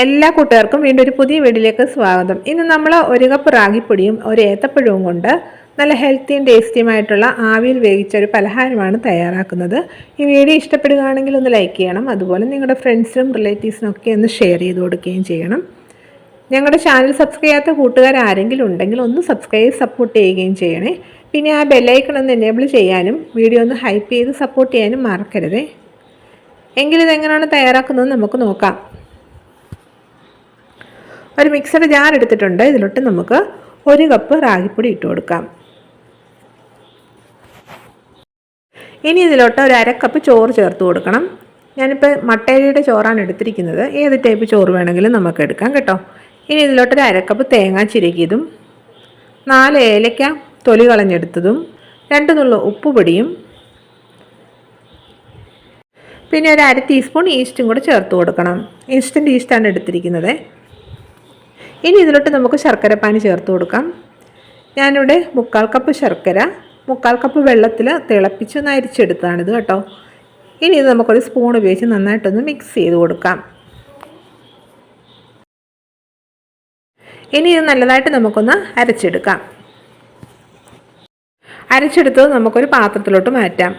എല്ലാ കൂട്ടുകാർക്കും വീണ്ടും ഒരു പുതിയ വീഡിയോയിലേക്ക് സ്വാഗതം. ഇന്ന് നമ്മൾ ഒരു കപ്പ് റാഗിപ്പൊടിയും ഒരു ഏത്തപ്പഴവും കൊണ്ട് നല്ല ഹെൽത്തിയും ടേസ്റ്റിയുമായിട്ടുള്ള ആവിയിൽ വേവിച്ച ഒരു പലഹാരമാണ് തയ്യാറാക്കുന്നത്. ഈ വീഡിയോ ഇഷ്ടപ്പെടുകയാണെങ്കിൽ ഒന്ന് ലൈക്ക് ചെയ്യണം. അതുപോലെ നിങ്ങളുടെ ഫ്രണ്ട്സിനും റിലേറ്റീവ്സിനും ഒക്കെ ഒന്ന് ഷെയർ ചെയ്ത് കൊടുക്കുകയും ചെയ്യണം. ഞങ്ങളുടെ ചാനൽ സബ്സ്ക്രൈബ് ചെയ്യാത്ത കൂട്ടുകാർ ആരെങ്കിലും ഉണ്ടെങ്കിൽ ഒന്ന് സബ്സ്ക്രൈബ് സപ്പോർട്ട് ചെയ്യുകയും ചെയ്യണേ. പിന്നെ ആ ബെല്ലൈക്കൺ ഒന്ന് എനേബിൾ ചെയ്യാനും വീഡിയോ ഒന്ന് ഹൈപ്പ് ചെയ്ത് സപ്പോർട്ട് ചെയ്യാനും മറക്കരുതേ. എങ്കിലിതെങ്ങനെയാണ് തയ്യാറാക്കുന്നത് നമുക്ക് നോക്കാം. ഒരു മിക്സഡ് ജാർ എടുത്തിട്ടുണ്ട്. ഇതിലോട്ട് നമുക്ക് ഒരു കപ്പ് റാഗിപ്പൊടി ഇട്ട് കൊടുക്കാം. ഇനി ഇതിലോട്ട് ഒരു അരക്കപ്പ് കപ്പ് ചോറ് ചേർത്ത് കൊടുക്കണം. ഞാനിപ്പോൾ മട്ടേരിയുടെ ചോറാണ് എടുത്തിരിക്കുന്നത്. ഏത് ടൈപ്പ് ചോറ് വേണമെങ്കിലും നമുക്ക് എടുക്കാം കേട്ടോ. ഇനി ഇതിലോട്ടൊരു അരക്കപ്പ് തേങ്ങ ചിരകിയതും നാല് ഏലക്ക തൊലി കളഞ്ഞെടുത്തതും രണ്ട് നുള്ള ഉപ്പുപൊടിയും പിന്നെ ഒരു അര ടീസ്പൂൺ ഈസ്റ്റും കൂടെ ചേർത്ത് കൊടുക്കണം. ഇൻസ്റ്റന്റ് ഈസ്റ്റാണ് എടുത്തിരിക്കുന്നത്. ഇനി ഇതിലോട്ട് നമുക്ക് ശർക്കരപ്പാനി ചേർത്ത് കൊടുക്കാം. ഞാനിവിടെ മുക്കാൽ കപ്പ് ശർക്കര മുക്കാൽ കപ്പ് വെള്ളത്തിൽ തിളപ്പിച്ച് നരിച്ചെടുത്താണിത് കേട്ടോ. ഇനി ഇത് നമുക്കൊരു സ്പൂൺ ഉപയോഗിച്ച് നന്നായിട്ടൊന്ന് മിക്സ് ചെയ്ത് കൊടുക്കാം. ഇനി ഇത് നല്ലതായിട്ട് നമുക്കൊന്ന് അരച്ചെടുക്കാം. അരച്ചെടുത്തത് നമുക്കൊരു പാത്രത്തിലോട്ട് മാറ്റാം.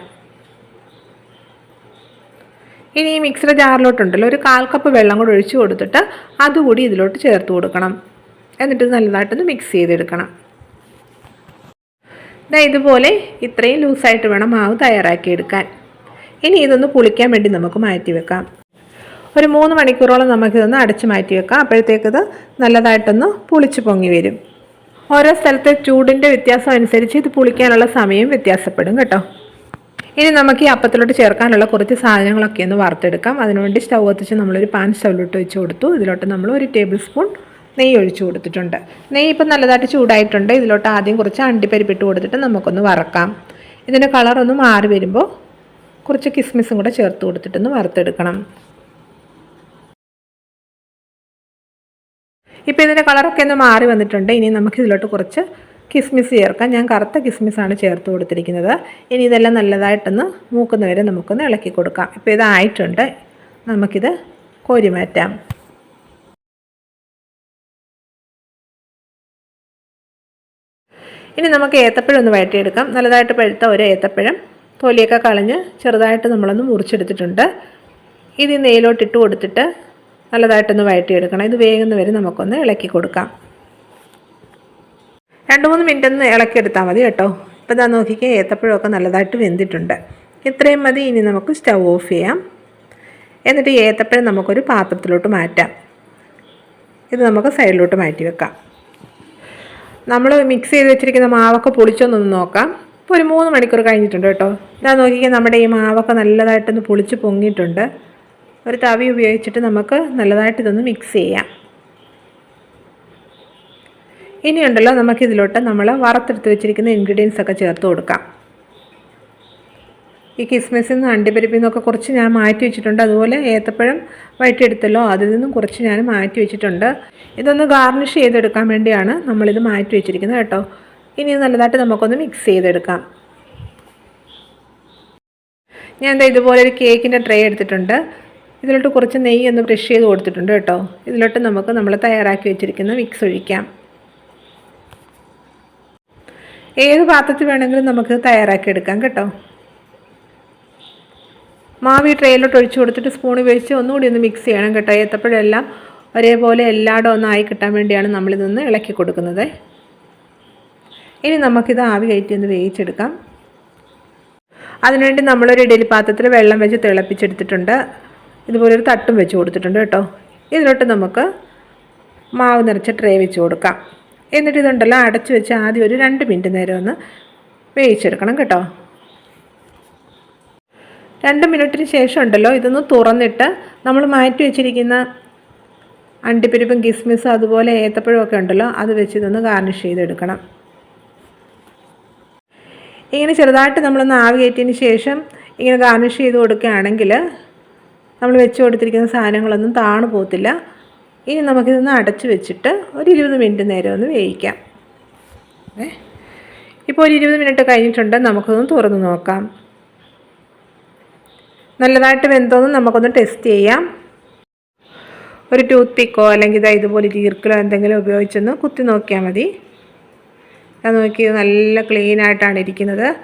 ഇനി ഈ മിക്സർ ജാറിലോട്ടുണ്ടല്ലോ ഒരു കാൽ കപ്പ് വെള്ളം കൂടി ഒഴിച്ചു കൊടുത്തിട്ട് അതുകൂടി ഇതിലോട്ട് ചേർത്ത് കൊടുക്കണം. എന്നിട്ട് നല്ലതായിട്ടൊന്ന് മിക്സ് ചെയ്തെടുക്കണം. ഇതാ ഇതുപോലെ ഇത്രയും ലൂസായിട്ട് വേണം മാവ് തയ്യാറാക്കിയെടുക്കാൻ ഇനി ഇതൊന്ന് പുളിക്കാൻ വേണ്ടി നമുക്ക് മാറ്റി വെക്കാം. ഒരു മൂന്ന് മണിക്കൂറോളം നമുക്കിതൊന്ന് അടച്ച് മാറ്റി വെക്കാം. അപ്പോഴത്തേക്കത് നല്ലതായിട്ടൊന്ന് പുളിച്ച് പൊങ്ങി വരും. ഓരോ സ്ഥലത്തെ ചൂടിന്റെ വ്യത്യാസം അനുസരിച്ച് ഇത് പുളിക്കാനുള്ള സമയം വ്യത്യാസപ്പെടും കേട്ടോ. ഇനി നമുക്ക് ഈ അപ്പത്തിലോട്ട് ചേർക്കാനുള്ള കുറച്ച് സാധനങ്ങളൊക്കെ ഒന്ന് വറുത്തെടുക്കാം. അതിനുവേണ്ടി സ്റ്റൗ കത്തിച്ച് നമ്മളൊരു പാൻ സ്റ്റൗവിലോട്ട് വെച്ച് കൊടുത്തു. ഇതിലോട്ട് നമ്മൾ ഒരു ടേബിൾ സ്പൂൺ നെയ്യ് ഒഴിച്ചു കൊടുത്തിട്ടുണ്ട്. നെയ്യ് ഇപ്പം നല്ലതായിട്ട് ചൂടായിട്ടുണ്ട്. ഇതിലോട്ട് ആദ്യം കുറച്ച് അണ്ടിപ്പരിപ്പിട്ട് കൊടുത്തിട്ട് നമുക്കൊന്ന് വറക്കാം. ഇതിന്റെ കളറൊന്ന് മാറി വരുമ്പോൾ കുറച്ച് കിസ്മിസും കൂടെ ചേർത്ത് കൊടുത്തിട്ടൊന്ന് വറുത്തെടുക്കണം. ഇപ്പോൾ ഇതിന്റെ കളറൊക്കെ ഒന്ന് മാറി വന്നിട്ടുണ്ട്. ഇനി നമുക്ക് ഇതിലോട്ട് കുറച്ച് കിസ്മിസ് ചേർക്കാം. ഞാൻ കറുത്ത കിസ്മിസാണ് ചേർത്ത് കൊടുത്തിരിക്കുന്നത്. ഇനി ഇതെല്ലാം നല്ലതായിട്ടൊന്ന് മൂക്കുന്നവരെ നമുക്കൊന്ന് ഇളക്കി കൊടുക്കാം. ഇപ്പോൾ ഇതായിട്ടുണ്ട്. നമുക്കിത് കോരി മാറ്റാം. ഇനി നമുക്ക് ഏത്തപ്പഴം ഒന്ന് വഴറ്റിയെടുക്കാം. നല്ലതായിട്ട് പഴുത്ത ഒരു ഏത്തപ്പഴം തൊലിയൊക്കെ കളഞ്ഞ് ചെറുതായിട്ട് നമ്മളൊന്ന് മുറിച്ചെടുത്തിട്ടുണ്ട്. ഇത് നെയ്യിലോട്ട് ഇട്ട് കൊടുത്തിട്ട് നല്ലതായിട്ടൊന്ന് വഴറ്റിയെടുക്കണം. ഇത് വേഗുന്ന വരെ നമുക്കൊന്ന് ഇളക്കി കൊടുക്കാം. രണ്ട് മൂന്ന് മിനിറ്റ് ഒന്ന് ഇളക്കിയെടുത്താൽ മതി കേട്ടോ. ഇപ്പോൾ ഇതാ നോക്കിക്കേ ഏത്തപ്പഴമൊക്കെ നല്ലതായിട്ട് വെന്തിട്ടുണ്ട്. ഇത്രയും മതി ഇനി നമുക്ക് സ്റ്റവ് ഓഫ് ചെയ്യാം. എന്നിട്ട് ഈ ഏത്തപ്പഴം നമുക്കൊരു പാത്രത്തിലോട്ട് മാറ്റാം. ഇത് നമുക്ക് സൈഡിലോട്ട് മാറ്റി വെക്കാം. നമ്മൾ മിക്സ് ചെയ്ത് വെച്ചിരിക്കുന്ന മാവൊക്കെ പൊളിച്ചൊന്നൊന്ന് നോക്കാം. ഇപ്പോൾ ഒരു മൂന്ന് മണിക്കൂർ കഴിഞ്ഞിട്ടുണ്ട് കേട്ടോ. ഇതാ നോക്കിക്കാൻ നമ്മുടെ ഈ മാവൊക്കെ നല്ലതായിട്ടൊന്ന് പൊളിച്ച് പൊങ്ങിയിട്ടുണ്ട്. ഒരു തവി ഉപയോഗിച്ചിട്ട് നമുക്ക് നല്ലതായിട്ട് ഇതൊന്ന് മിക്സ് ചെയ്യാം. ഇനിയുണ്ടല്ലോ നമുക്കിതിലോട്ട് നമ്മൾ വറുത്തെടുത്ത് വെച്ചിരിക്കുന്ന ഇൻഗ്രീഡിയൻസ് ഒക്കെ ചേർത്ത് കൊടുക്കാം. ഈ കിസ്മിസിൽ നിന്ന് അണ്ടിപ്പരിപ്പിൽ നിന്നൊക്കെ കുറച്ച് ഞാൻ മാറ്റി വെച്ചിട്ടുണ്ട്. അതുപോലെ ഏത്തപ്പഴം വഴറ്റിയെടുത്തല്ലോ. അതിൽ നിന്നും കുറച്ച് ഞാൻ മാറ്റി വെച്ചിട്ടുണ്ട്. ഇതൊന്ന് ഗാർണിഷ് ചെയ്തെടുക്കാൻ വേണ്ടിയാണ് നമ്മളിത് മാറ്റി വെച്ചിരിക്കുന്നത് കേട്ടോ. ഇനി നല്ലതായിട്ട് നമുക്കൊന്ന് മിക്സ് ചെയ്തെടുക്കാം. ഞാൻ എന്താ ഇതുപോലെ ഒരു കേക്കിന്റെ ട്രേ എടുത്തിട്ടുണ്ട്. ഇതിലോട്ട് കുറച്ച് നെയ്യ് ഒന്ന് ബ്രഷ് ചെയ്ത് കൊടുത്തിട്ടുണ്ട് കേട്ടോ. ഇതിലോട്ട് നമുക്ക് നമ്മൾ തയ്യാറാക്കി വെച്ചിരിക്കുന്ന മിക്സ് ഒഴിക്കാം. ഏത് പാത്രത്തിൽ വേണമെങ്കിലും നമുക്ക് തയ്യാറാക്കി എടുക്കാം കേട്ടോ. മാവ് ഈ ട്രെയിലോട്ട് ഒഴിച്ചു കൊടുത്തിട്ട് സ്പൂൺ ഉപയോഗിച്ച് ഒന്നുകൂടി ഒന്ന് മിക്സ് ചെയ്യണം കേട്ടോ. ഏത്തപ്പഴെല്ലാം ഒരേപോലെ എല്ലായിടും ഒന്നായി കിട്ടാൻ വേണ്ടിയാണ് നമ്മളിതൊന്ന് ഇളക്കി കൊടുക്കുന്നത്. ഇനി നമുക്കിത് ആവി കയറ്റി ഒന്ന് വേവിച്ചെടുക്കാം. അതിനുവേണ്ടി നമ്മളൊരു ഇഡലി പാത്രത്തിൽ വെള്ളം വെച്ച് തിളപ്പിച്ചെടുത്തിട്ടുണ്ട്. ഇതുപോലെ ഒരു തട്ടും വെച്ച് കൊടുത്തിട്ടുണ്ട് കേട്ടോ. ഇതിലോട്ട് നമുക്ക് മാവ് നിറച്ച ട്രേ വെച്ച് കൊടുക്കാം. എന്നിട്ട് ഇതുണ്ടല്ലോ അടച്ചു വെച്ച് ആദ്യം ഒരു രണ്ട് മിനിറ്റ് നേരം ഒന്ന് വേവിച്ചെടുക്കണം കേട്ടോ. രണ്ട് മിനിറ്റിന് ശേഷം ഉണ്ടല്ലോ ഇതൊന്ന് തുറന്നിട്ട് നമ്മൾ മാറ്റി വെച്ചിരിക്കുന്ന അണ്ടിപ്പരിപ്പും കിസ്മിസും അതുപോലെ ഏത്തപ്പഴം ഒക്കെ ഉണ്ടല്ലോ അത് വെച്ച് ഇതൊന്ന് ഗാർണിഷ് ചെയ്തെടുക്കണം. ഇങ്ങനെ ചെറുതായിട്ട് നമ്മളൊന്ന് ആവി കയറ്റിയതിന് ശേഷം ഇങ്ങനെ ഗാർണിഷ് ചെയ്ത് കൊടുക്കുകയാണെങ്കിൽ നമ്മൾ വെച്ച് കൊടുത്തിരിക്കുന്ന സാധനങ്ങളൊന്നും താണു പോകത്തില്ല. ഇനി നമുക്കിതൊന്ന് അടച്ചു വെച്ചിട്ട് ഒരു ഇരുപത് മിനിറ്റ് നേരം ഒന്ന് വേവിക്കാം. ഏ? ഇപ്പോൾ ഒരു ഇരുപത് മിനിറ്റ് കഴിഞ്ഞിട്ടുണ്ട്. നമുക്കൊന്ന് തുറന്ന് നോക്കാം. നല്ലതായിട്ട് വെന്തോന്ന് നമുക്കൊന്ന് ടെസ്റ്റ് ചെയ്യാം. ഒരു ടൂത്ത് പിക്കോ അല്ലെങ്കിൽ ഇതാ ഇതുപോലെ ഈർക്കലോ എന്തെങ്കിലും ഉപയോഗിച്ചൊന്ന് കുത്തി നോക്കിയാൽ മതി. അത് നോക്കി നല്ല ക്ലീൻ ആയിട്ടാണ് ഇരിക്കുന്നത്.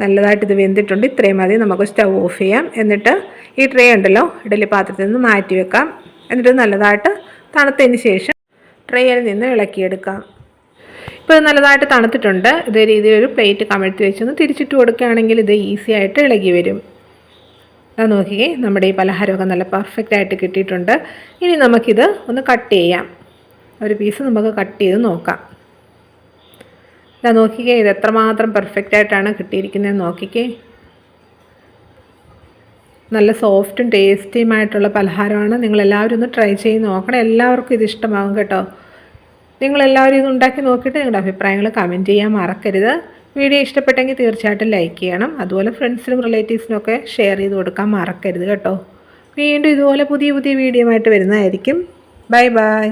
നല്ലതായിട്ട് ഇത് വെന്തിട്ടുണ്ട്. ഇത്രയും മതി. നമുക്ക് സ്റ്റവ് ഓഫ് ചെയ്യാം. എന്നിട്ട് ഈ ട്രേ ഉണ്ടല്ലോ ഇഡലി പാത്രത്തിൽ നിന്ന് മാറ്റി വെക്കാം. എന്നിട്ട് നല്ലതായിട്ട് തണുത്തതിന് ശേഷം ട്രേയിൽ നിന്ന് ഇളക്കിയെടുക്കാം. ഇപ്പോൾ ഇത് നല്ലതായിട്ട് തണുത്തിട്ടുണ്ട്. ഇതേ രീതിയിൽ ഒരു പ്ലേറ്റ് കമഴ്ത്തി വെച്ചൊന്ന് തിരിച്ചിട്ട് കൊടുക്കുകയാണെങ്കിൽ ഇത് ഈസി ആയിട്ട് ഇളകി വരും. അത് നോക്കിയേ നമ്മുടെ ഈ പലഹാരമൊക്കെ നല്ല പെർഫെക്റ്റ് ആയിട്ട് കിട്ടിയിട്ടുണ്ട്. ഇനി നമുക്കിത് ഒന്ന് കട്ട് ചെയ്യാം. ഒരു പീസ് നമുക്ക് കട്ട് ചെയ്ത് നോക്കാം. ഇതാ നോക്കിക്കേ ഇത് എത്രമാത്രം പെർഫെക്റ്റ് ആയിട്ടാണ് കിട്ടിയിരിക്കുന്നത് നോക്കിക്കേ. നല്ല സോഫ്റ്റും ടേസ്റ്റിയുമായിട്ടുള്ള പലഹാരമാണ്. നിങ്ങളെല്ലാവരും ഒന്ന് ട്രൈ ചെയ്ത് നോക്കണം. എല്ലാവർക്കും ഇത് ഇഷ്ടമാകും കേട്ടോ. നിങ്ങളെല്ലാവരും ഇത് ഉണ്ടാക്കി നോക്കിയിട്ട് നിങ്ങളുടെ അഭിപ്രായങ്ങൾ കമന്റ് ചെയ്യാൻ മറക്കരുത്. വീഡിയോ ഇഷ്ടപ്പെട്ടെങ്കിൽ തീർച്ചയായിട്ടും ലൈക്ക് ചെയ്യണം. അതുപോലെ ഫ്രണ്ട്സിനും റിലേറ്റീവ്സിനൊക്കെ ഷെയർ ചെയ്ത് കൊടുക്കാൻ മറക്കരുത് കേട്ടോ. വീണ്ടും ഇതുപോലെ പുതിയ പുതിയ വീഡിയോ ആയിട്ട് വരുന്നതായിരിക്കും. Bye bye.